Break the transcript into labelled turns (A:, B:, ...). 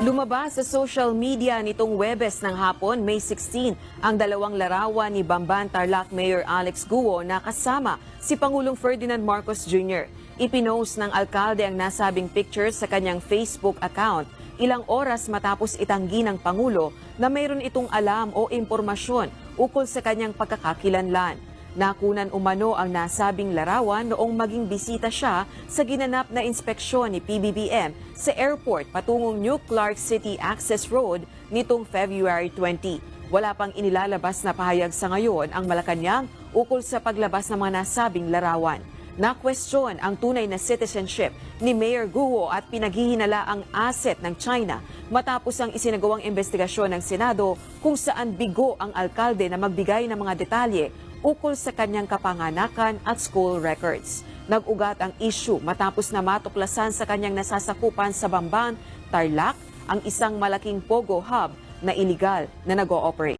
A: Lumabas sa social media nitong Webes ng hapon, May 16, ang dalawang larawan ni Bamban Tarlac Mayor Alex Guo na kasama si Pangulong Ferdinand Marcos Jr. Ipinost ng alkalde ang nasabing pictures sa kanyang Facebook account ilang oras matapos itanggi ng Pangulo na mayroon itong alam o impormasyon ukol sa kanyang pagkakakilanlan. Nakunan umano ang nasabing larawan noong maging bisita siya sa ginanap na inspeksyon ni PBBM sa airport patungong New Clark City Access Road nitong February 20. Wala pang inilalabas na pahayag sa ngayon ang Malacanang ukol sa paglabas ng mga nasabing larawan. Na-question ang tunay na citizenship ni Mayor Guo at pinaghihinala ang asset ng China matapos ang isinagawang investigasyon ng Senado kung saan bigo ang alkalde na magbigay ng mga detalye ukol sa kanyang kapanganakan at school records. Nag-ugat ang issue matapos na matuklasan sa kanyang nasasakupan sa Bamban, Tarlac, ang isang malaking Pogo Hub na iligal na nag-ooperate.